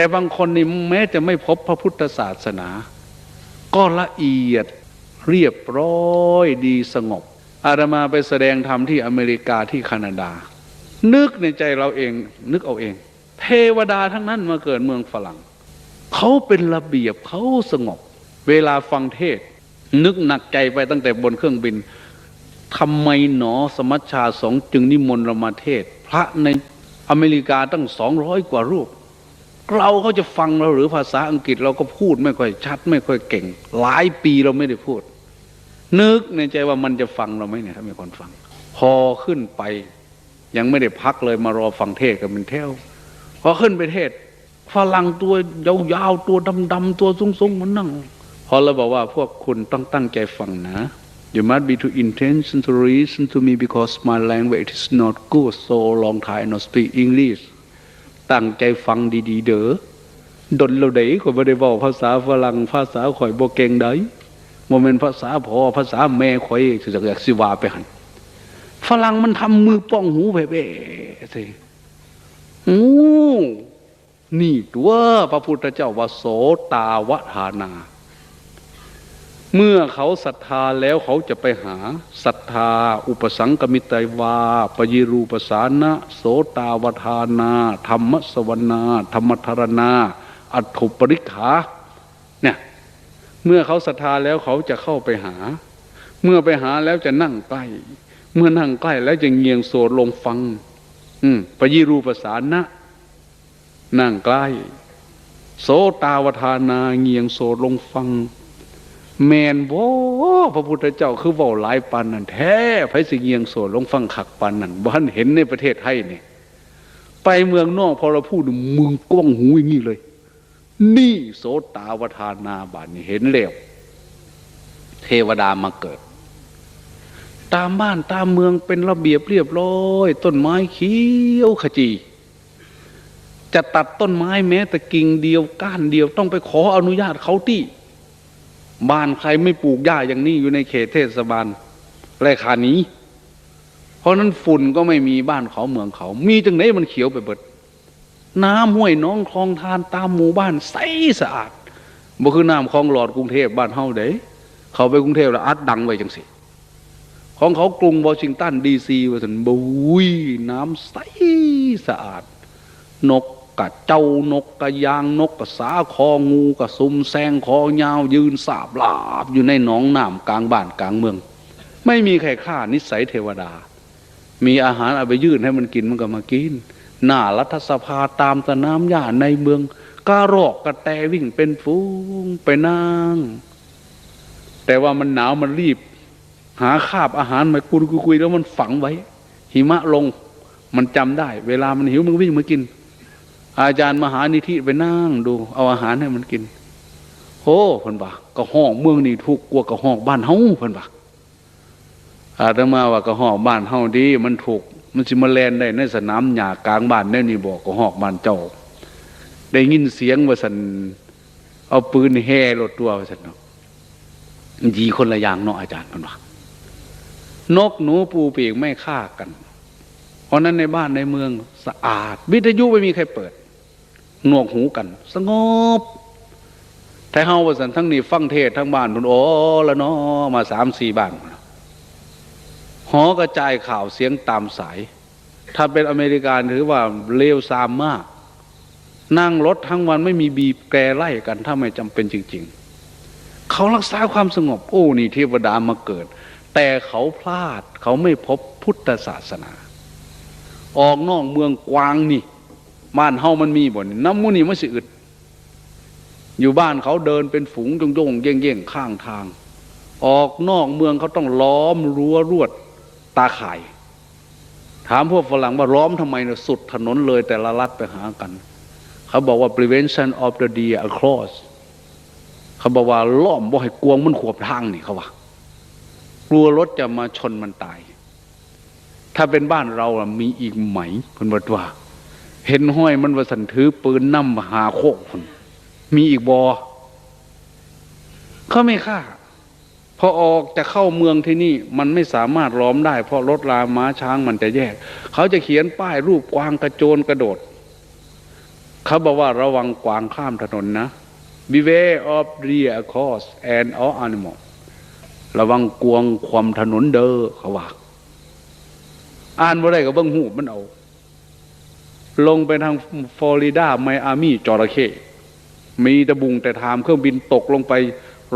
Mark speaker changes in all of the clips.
Speaker 1: แต่บางคนนี่แม้จะไม่พบพระพุทธศาสนา ก็ละเอียดเรียบร้อยดีสงบ อาตมาไปแสดงธรรมที่อเมริกาที่แคนาดา นึกในใจเราเองนึกเอาเอง เทวดาทั้งนั้นมาเกิดเมืองฝรั่ง เขาเป็นระเบียบเขาสงบ เวลาฟังเทศ นึกหนักใจไปตั้งแต่บนเครื่องบินทำไมหนอสมัชชาสงจึงนิมนต์เรามาเทศ พระในอเมริกาตั้งสองร้อยกว่ารูป เราเขาจะฟังเราหรือภาษาอังกฤษเราก็พูดไม่ค่อยชัด ไม่ค่อยเก่ง หลายปีเราไม่ได้พูด นึกในใจว่ามันจะฟังเราไหมเนี่ยถ้ามีคนฟัง พอขึ้นไป ยังไม่ได้พักเลยมารอฟังเทศกันเป็นเท่วพอขึ้นไปเทศฝรั่งตัวยาวๆตัวดำๆตัวสูงๆมันนั่ง พอเราบอกว่าพวกคุณต้องตั้งใจฟังนะ You must be too intention to listen to me because my language is not good so long time not speak English ตั้งใจฟังดี ๆ เด้อดนเราเด้ข่อยบ่ได้บอกภาษาฝรั่งภาษาข่อยบ่เก่งได้โมเมนภาษาพอภาษาแม่ข่อยสิอยากสิว่าไปหันฝรั่งมันทำมือป้องหูแว่ๆสิโอ้นี่ตัวพระพุทธเจ้าว่าโสตาวทานา เมื่อเขาศรัทธาแล้วเขาจะไปหาศรัทธา อุปสังกมิตยวาปยิรูปสานะโสตาวทานา ธรรมสวนา ธรรมธารณา อัตถุปริขาเนี่ยเมื่อเขาศรัทธาแล้วเขาจะเข้าไปหา เมื่อไปหาแล้วจะนั่งใกล้ เมื่อนั่งใกล้แล้วจะเงียงโสดลงฟัง อืมปยิรูปสานะนั่งใกล้ โสตาวทานาเงียงโสดลงฟัง แมนบ่พระพุทธเจ้าคือว้าหลายปานนั่นแท้ไผสิเงียงโสดลงฟังขักปานนั่นบ่ทันเห็นในประเทศไทยนี่ไปเมืองนอกพอเราพูดมึงก้องหูอย่างนี้เลย นี่โสตาวทานาบานี่เห็นแล้วเทวดามาเกิด ตามบ้านตามเมืองเป็นระเบียบเรียบร้อย ต้นไม้เขียวขจีจะตัดต้นไม้แม้แต่กิ่งเดียวก้านเดียวต้องไปขออนุญาตเขาที่ บ้านใครไม่ปลูกหญ้าอย่างนี้อยู่ในเขตเทศบาลแรคานี้ เพราะนั้นฝุ่นก็ไม่มีบ้านเขาเมืองเขา มีจังไหนมันเขียวไปเบิด น้ำห้วยน้องคลองทานตามหมู่บ้านใสสะอาดบ่คือน้ำคลองหลอดกรุงเทพบ้านเฮาเด้เขาไปกรุงเทพแล้วอัดดังไว้จังสิของเขากรุงวอชิงตันดีซีว่าสันบุยน้ำใสสะอาด นก กะเจ้านกกะยางนกกะสาคองูกะซุมแซงคอยาวยืนสาบลาบอยู่ในหนองน้ำกลางบ้านกลางเมือง ไม่มีใครฆ่านิสัยเทวดา มีอาหารเอาไปยื่นให้มันกินมันก็มากิน หน้ารัฐสภาตามสนามหญ้าในเมืองกระรอกกระแตวิ่งเป็นฟูงไปนั่งแต่ว่ามันหนาวมันรีบ หาคาบอาหารมาคุยคุยแล้วมันฝังไว้ หิมะลง มันจำได้ เวลามันหิวมันวิ่งมากิน อาจารย์มหานิธิไปนั่งดู เอาอาหารให้มันกินโอ้เพิ่นบ่ากระห้องเมืองนี่ถูกกว่ากระห้องบ้านเฮาเพิ่นบ่าอาตมาว่ากระห้องบ้านเฮาดี มันถูก มันสิมาแลนได้ในสนามหญ้ากลางบ้านแน่นี่บอกกระห้องบ้านเจ้า ได้ยินเสียงว่าสันเอาปืนแห่รถตัวว่าสันเนาะยีคนละอย่างเนาะอาจารย์เพิ่นว่านกหนูปูปีกไม่ฆ่ากัน เพราะนั้นในบ้านในเมืองสะอาด วิทยุไม่มีใครเปิด หนวกหูกัน สงบแต่เฮาว่าสันทั้งนี้ฟังเทศทั้งบ้านพุ่นโอ้ละเนาะมาสามสี่บ้านหอกระจายข่าวเสียงตามสาย ถ้าเป็นอเมริกันถือว่าเลวซามมาก นั่งรถทั้งวันไม่มีบีบแกไล่กัน ถ้าไม่จำเป็นจริง ๆ เขารักษาความสงบ โอ้ นี่เทวดามาเกิด แต่เขาพลาดเขาไม่พบพุทธศาสนา ออกนอกเมืองกวางนี่ บ้านเฮามันมีบ่นน้ำมูนี่มันสิอึด อยู่บ้านเขาเดินเป็นฝูงจงจงเย่งเย่งข้างทาง ออกนอกเมืองเขาต้องล้อมรั้วรวดตาข่าย ถามพวกฝรั่งว่าล้อมทำไมเนี่ยสุดถนนเลยแต่ละลัดไปหากัน เขาบอกว่า prevention of the deer across เขาบอกว่าล้อมบ่ให้กวงมันขวบทางนี่เขาว่ากลัวรถจะมาชนมันตาย ถ้าเป็นบ้านเราอะมีอีกไหมคุณวัดว่า เห็นห้อยมันว่าสันถือปืนนั่มหาโคกคนมีอีกบอเขาไม่ฆ่าพอออกจะเข้าเมืองที่นี่มันไม่สามารถล้อมได้ เพราะรถราม้าช้างมันจะแยก เขาจะเขียนป้ายรูปกวางกระโจนกระโดด เขาบอกว่าระวังกวางข้ามถนนนะ beware of deer cross and all animal ระวังกวงความถนนเด้อเขาว่า อ่านว่าได้ก็เบิ้งหูมันเอา ลงไปทางฟลอริดาไมอามี่จระเข้มีตะบุงแต่ทามเครื่องบินตกลงไป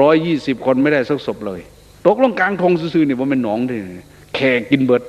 Speaker 1: ร้อยยี่สิบคนไม่ได้สักศพเลย ตกลงกลางทงซื่อๆนี่ว่าเป็นหนองที่แขกกินเบิด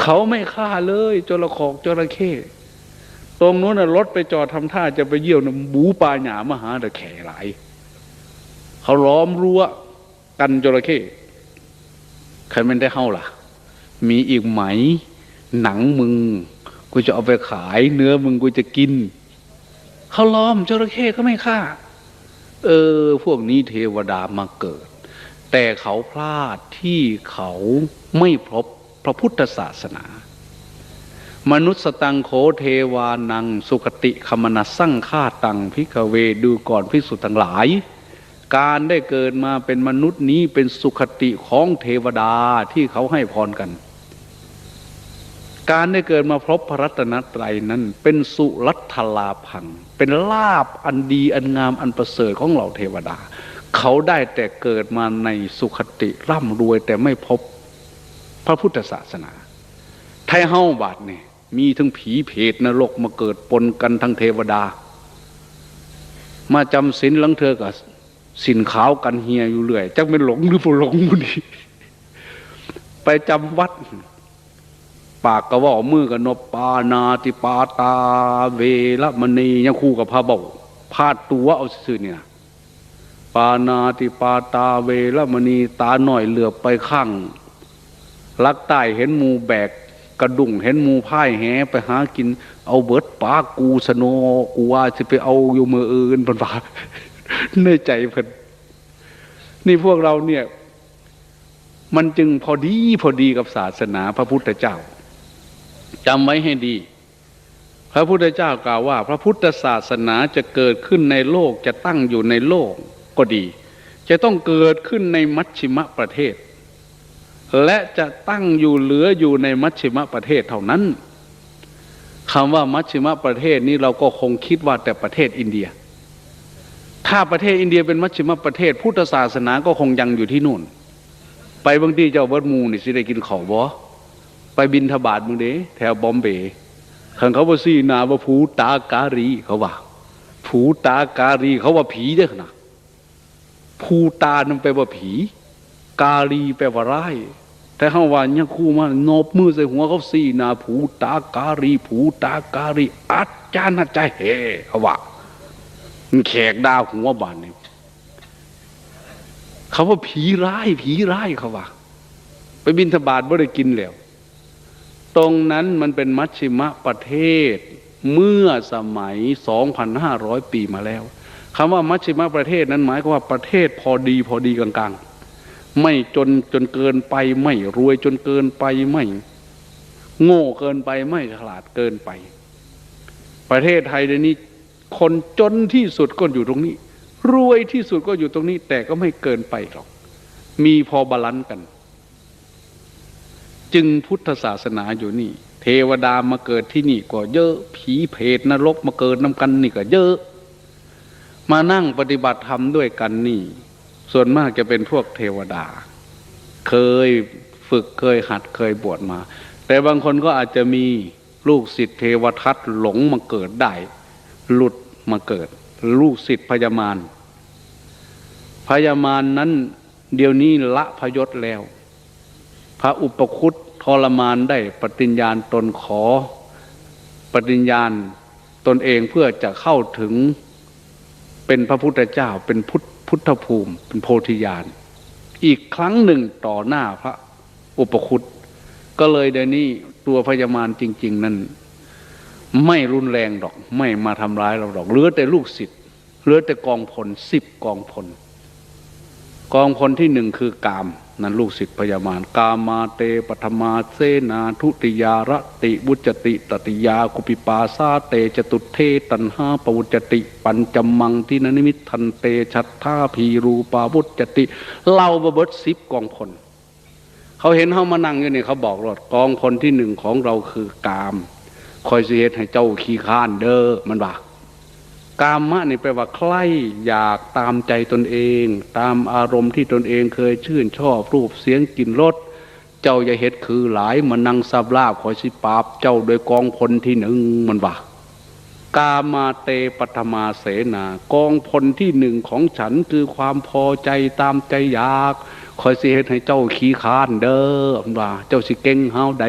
Speaker 1: เขาไม่ฆ่าเลยจระขอกจระเข้ตรงนู้นรถไปจอดทำท่าจะไปเยี่ยวนะบูปลาหยามหาแต่แข่หลาย เขาล้อมรั้วกันจระเข้ใครไม่ได้เข้าล่ะ มีอีกไหม หนังมึง กูจะเอาไปขาย เนื้อมึงกูจะกินเขาล้อมจระเข้ก็ไม่ฆ่า เออ พวกนี้เทวดามาเกิด แต่เขาพลาดที่เขาไม่พบพระพุทธศาสนา มนุษย์สตังโขเทวานัง สุคติคมนัสสั่งฆาตังพิกเวดูก่อนพิสุทั้งหลาย การได้เกิดมาเป็นมนุษย์นี้เป็นสุขติของเทวดาที่เขาให้พรกัน การได้เกิดมาพบพระรัตนตรัยนั้น เป็นสุรัตลาพัง เป็นลาบอันดีอันงามอันประเสริฐของเหล่าเทวดา เขาได้แต่เกิดมาในสุขติร่ำรวยแต่ไม่พบพระพุทธศาสนา ไทยเฮ้าบาทเนี่ยมีทั้งผีเพศนรกมาเกิดปนกันทั้งเทวดา มาจำศีลหลังเธอกับสินขาวกันเฮียอยู่เรื่อยจักเป็นหลงหรือบ่หลงมุนีไปจำวัด ปากก็ว่ามือกับนบปานาติปาตา เวละมณียังคู่กับพระเบาพาดตัวเอาซื่อเนี่ยปานาติปาตาเวละมณีตาหน่อยเหลือบไปข้างลักใต้เห็นหมูแบกกระดุ่งเห็นหมูพ่ายแหไปหากิน เอาเบิดปากูสโนกูว่าจะไปเอาอยู่มืออื่นเป็นว่าในใจเพิ่นนี่พวกเราเนี่ย มันจึงพอดีพอดีกับศาสนาพระพุทธเจ้า จำไว้ให้ดี พระพุทธเจ้ากล่าวว่า พระพุทธศาสนาจะเกิดขึ้นในโลกจะตั้งอยู่ในโลกก็ดี จะต้องเกิดขึ้นในมัชชิมประเทศ และจะตั้งอยู่เหลืออยู่ในมัชชิมประเทศเท่านั้นคำว่ามัชชิมประเทศนี้เราก็คงคิดว่าแต่ประเทศอินเดีย ถ้าประเทศอินเดียเป็นมัชชิมประเทศ พุทธศาสนาก็คงยังอยู่ที่นู่น ไปบางทีเจ้าเบิร์ดมูนี่สิได้กินข้าวบ่ ไปบินทบาทมึงเด้แถวบอมเบย์ขังเขาว่าซีนาว่าผูตาการีเขาว่าผูตาการีเขาว่าผีเด้อนะผูตานั่นแปลว่าผี การีแปลว่าร้ายแต่เขาว่าเนี่ยคู่มานบมือใส่หัวเขาซีนาผูตาการีผูตาการีอาจารย์น่าจเฮเขาว่ามันแขกดาวหัวบานนี่เขาว่าผีร้าย ผีร้ายเขาว่า ไปบินทบาทไม่ได้กินแล้ว ตรงนั้นมันเป็นมัชชิมะประเทศ เมื่อสมัย 2,500 ปีมาแล้วคำว่ามัชชิมะประเทศนั้นหมายความว่าประเทศพอดีพอดีกลางๆ ไม่จนจนเกินไปไม่รวยจนเกินไปไม่ โง่เกินไปไม่ฉลาดเกินไป ประเทศไทยเดี๋ยวนี้คนจนที่สุดก็อยู่ตรงนี้ รวยที่สุดก็อยู่ตรงนี้ แต่ก็ไม่เกินไปหรอก มีพอบาลานซ์กัน จึงพุทธศาสนาอยู่นี่ เทวดามาเกิดที่นี่ก็เยอะผีเพศนรกมาเกิดน้ำกันนี่ก็เยอะ มานั่งปฏิบัติธรรมด้วยกันนี่ ส่วนมากจะเป็นพวกเทวดา เคยฝึกเคยหัดเคยบวชมา แต่บางคนก็อาจจะมีลูกศิษย์เทวทัตหลงมาเกิดได้ หลุดมาเกิด ลูกศิษย์พญามารพญามารนนั้นเดี๋ยวนี้ละพยศแล้ว ระอุปคุตทรมานได้ปฏิญญาณตนขอ ปฏิญญาณตนเองเพื่อจะเข้าถึงเป็นพระพุทธเจ้าเป็นพุทธพุทธภูมิ เป็นโพธิญาณอีกครั้งหนึ่งต่อหน้าพระอุปคุตก็เลยเดี๋ยวนี้ตัวพญามารจริง ๆ นั้นไม่รุนแรงดอก ไม่มาทำร้ายเราดอกเหลือแต่ลูกศิษย์เหลือแต่กองพลสิบกองพล กองพลที่หนึ่งคือกาม นั้นลูกศิษย์พญามารกามาเตปฐมาเสนาทุติยารติบุจติตติยากุปิปาซาเตจตุเทตันหาปวุจติ ปัญจมังที่นนิมิตทันเตชัตท่าพีรูปาวุจติ เล่าบเบิดสิบกองพลเขาเห็นเขามานั่งอยู่นี่เขาบอกรถกองพลที่หนึ่งของเราคือกาม คอยสิเฮ็ดให้เจ้าขี้ข้านเด้อมันว่า กามะนี่แปลว่าใคร่อยากตามใจตนเอง ตามอารมณ์ที่ตนเองเคยชื่นชอบรูปเสียงกลิ่นรสเจ้าอย่าเฮ็ดคือหลายมานั่งสับลาบคอยสิปาบเจ้าโดยกองพลที่หนึ่งมันว่ากามาเตปฐมาเสนากองพลที่หนึ่งของฉันคือความพอใจตามใจอยากคอยสิเฮ็ดให้เจ้าขี้ค้านเด้อว่าเจ้าสิเก่งเฮาใด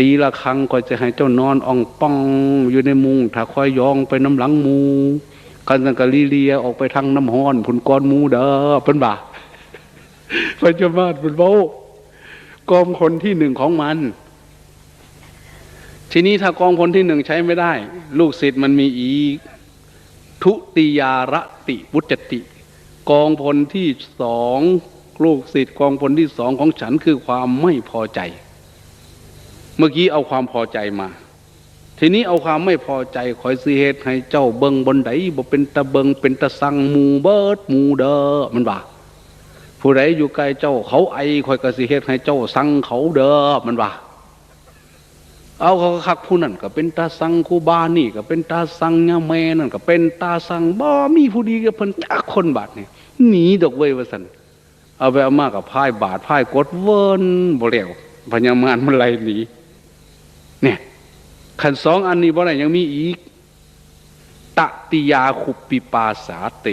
Speaker 1: ตีละครั้งก็จะให้เจ้านอนอ่องป้องอยู่ในมุงถ้าคอยยองไปน้ำหลังมูกันสังกะลีเลียออกไปทางน้ำห้อนผุนก้อนมูเด้อเพิ่นบ่าพระเจ้ามาดเพิ่นเว้ากองคนที่หนึ่งของมัน ทีนี้ถ้ากองพลที่หนึ่งใช้ไม่ได้ ลูกศิษย์มันมีอีก ทุติยารติวุจติ กองพลที่สองลูกศิษย์กองพลที่สองของฉันคือความไม่พอใจ เมื่อกี้เอาความพอใจมา ทีนี้เอาความไม่พอใจคอยสิเหตุให้เจ้าเบิงบนไดบ่เป็นตะเบิงเป็นตะสังหมูเบิดหมูเด้อมันว่าผู้ใดอยู่ใกล้เจ้าเขาไอคอยกสิเหตุให้เจ้าสังเขาเด้อมันว่าเอาเขาคักผู้นั้นก็เป็นตาสังคูบานี่ก็เป็นตาสังยาแม่นั่นก็เป็นตาสังบ่มีผู้ดีกับเพิ่นจักคนบาดนี่หนีดอกเว้ยว่าซั่นเอาไปเอามากับพายบาดพายกดเวินบ่เร็วพญามารมันไล่หนี เนี่ยขันสองอันนี้ว่าอะไรยังมีอีก ตติยาขุปปิปาสาเต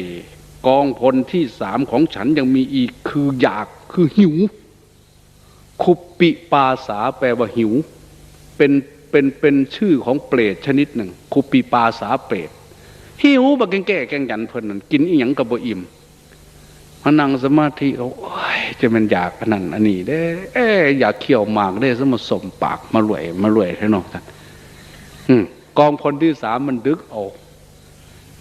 Speaker 1: กองพลที่สามของฉันยังมีอีกคืออยากคือหิว ขุปปิปาสาแปลว่าหิว เป็นเป็นเป็นชื่อของเปรตชนิดหนึ่ง ขุปปิปาสาเปรตหิวบักแกงแก่แกงหยันเพิ่นนั่นกินอีหยังกับบ่อิ่มมานั่งสมาธิเอาโอ้ จะมันอยากอันนั้นอันนี้ได้เอ๊ะอยากเขี่ยวหมากได้สมสมปากมารวยมารวยให้น้องท่านอืมกองพลที่สามมันดึกเอา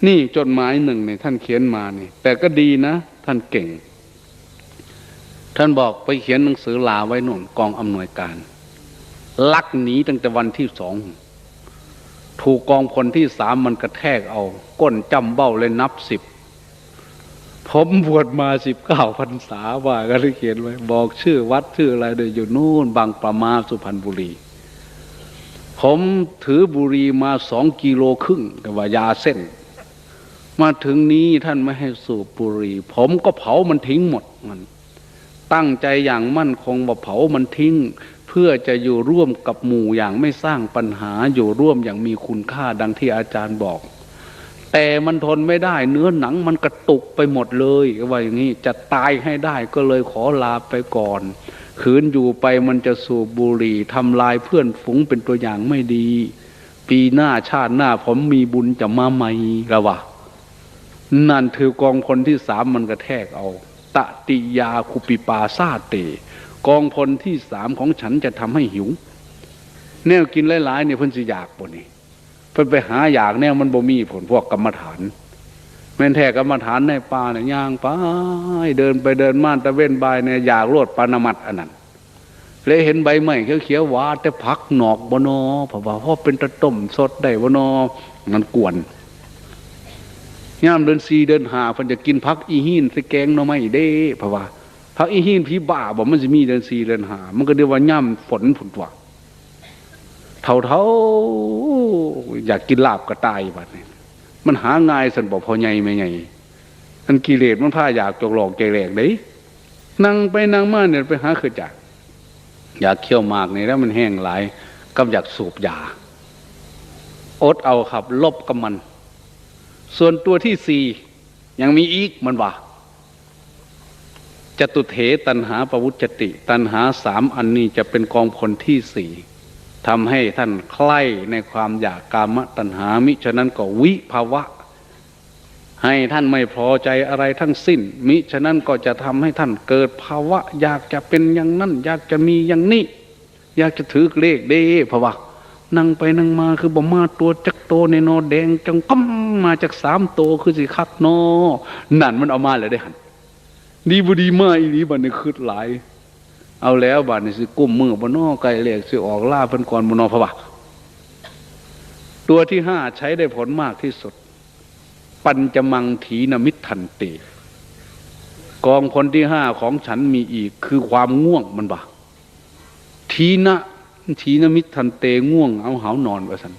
Speaker 1: นี่จดหมายหนึ่งเนี่ยท่านเขียนมานี่แต่ก็ดีนะ ท่านเก่ง ท่านบอกไปเขียนหนังสือลาไว้นู่นกองอำนวยการ ลักหนีตั้งแต่วันที่สองถูกกองพลที่สามมันกระแทกเอา ก้นจำเบ้าเลยนับสิบ ผมบวชมาสิบเก้าพรรษาว่าก็เลยเขียนไว้ บอกชื่อวัดชื่ออะไรเดี๋ยวอยู่นู่นบางประมาสุพรรณบุรี ผมถือบุรีมาสองกิโลครึ่งแต่ว่ายาเส้น มาถึงนี้ท่านไม่ให้สูบบุรี ผมก็เผามันทิ้งหมดมัน ตั้งใจอย่างมั่นคงว่าเผามันทิ้ง เพื่อจะอยู่ร่วมกับหมู่อย่างไม่สร้างปัญหาอยู่ร่วมอย่างมีคุณค่าดังที่อาจารย์บอก แต่มันทนไม่ได้ เนื้อหนังมันกระตุกไปหมดเลยว่าอย่างนี้จะตายให้ได้ก็เลยขอลาไปก่อนขืนอยู่ไปมันจะสูบบุหรี่ทำลายเพื่อนฝูงเป็นตัวอย่างไม่ดี ปีหน้าชาติหน้าผมมีบุญจะมาใหม่ละวะนั่นถือกองพลที่สามมันกระแทกเอาตติยาคุปิปาซาเต กองพลที่สามของฉันจะทำให้หิว แนวกินหลายๆเนี่ยเพิ่นสิอยากบ่นี่ พิ่นไปหาอยากแนวมันบ่มีผลพวกกรรมฐาน แม่นแท้กรรมฐานในป่าเนี่ยย่างไปเดินไปเดินม่านตะเว้นบายเนี่ยอยากโลดปานามัดอันนั้นเลยเห็นใบไม้เขียวๆหวานแต่พักหนอกบนอเพราะว่าพ่อเป็นตะต้มสดได้บนอมันกวนย่ามเดินซีเดินหาพิ่นจะกินพักอีหินใส่แกงหน่อไม้เด้เพราะว่าพักอีหินพี่บ้าบอกมันจะมีเดินซีเดินหา มันก็เรียกว่าย่ามฝนผุนว่า เท่าเท่าอยากกินลาบกระตายบัดนี้มันหาง่ายสันบอกพอใหญ่ไม่ใหญ่อันกิเลสมันพาอยากจกหลอกใจแหลกเด้นั่งไปนั่งมาเนี่ยไปหาคือจาก อยากเคี่ยวมากนี่แล้วมันแห้งหลายก็อยากสูบยาอดเอาครับ ลบกับมัน ส่วนตัวที่สี่ยังมีอีกมันว่าจตุเถตันหาปวุจติ ตันหาสามอันนี้จะเป็นกองพลที่สี่ ทำให้ท่านใคร่ในความอยากกามตัณหามิฉะนั้นก็วิภาวะ ให้ท่านไม่พอใจอะไรทั้งสิ้น มิฉะนั้นก็จะทำให้ท่านเกิดภาวะ อยากจะเป็นอย่างนั้น อยากจะมีอย่างนี้ อยากจะถือเลขเด้ภาวะนั่งไปนั่งมาคือบ่มาตัวจักโตในนอแดงจังกั้มมาจากสามโตคือสิคักนอนั่นมันเอามาเลยได้หันดีบุดีมาอีนี้บัดนี้คืดหลาย เอาแล้วบัดนี้สิกุ้มมือบนอไก่เหล็กสิออกล่าเพิ่นก่อนบนอพะวะตัวที่ห้าใช้ได้ผลมากที่สุด ปัญจมังถีนมิทันเตกองคนที่ห้าของฉันมีอีก คือความง่วงมันบ่ทีนะชีนมิทันเตง่วงเอาหาวนอนว่าสัน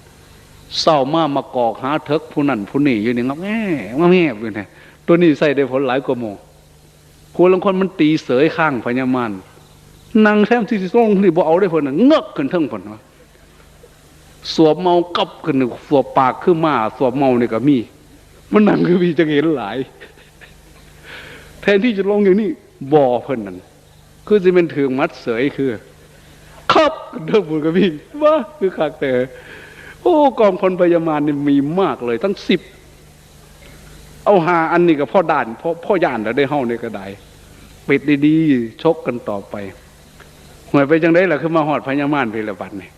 Speaker 1: เศร้ามามากอกหาเถิกผู้นั่นผู้นี่อยู่นี่งับแง่งับแง่อยู่นี่ตัวนี้ใส่ได้ผลหลายกว่าโมผู้ลางคนมันตีเสยข้างพญามาร นางแทมที่สิส่งที่บ่เอาได้ผลน่ะเงือกขึ้นเทั้งผลวะสวบเมากับขึ้นหนึ่งสวบปากขึ้นมาสวบเมาเนี่ยก็มี มันนั่งคือมีจะเห็นหลาย แทนที่จะลงอย่างนี้บ่อเพิ่นนั่นคือจะเป็นถึงมัดเสยคือครับเดิมบุญกับพี่ว่าคือคักแต่โอ้กองพลพยามารนี่มีมากเลย ทั้งสิบเอาหาอันนี้กับพ่อด่านพ่อพ่อย่านแล้วได้เฮาในกระไดปิดดีๆชกกันต่อไป หวยไปจังได้ล่ะคือมาหอดพญามารเพลบัดนี่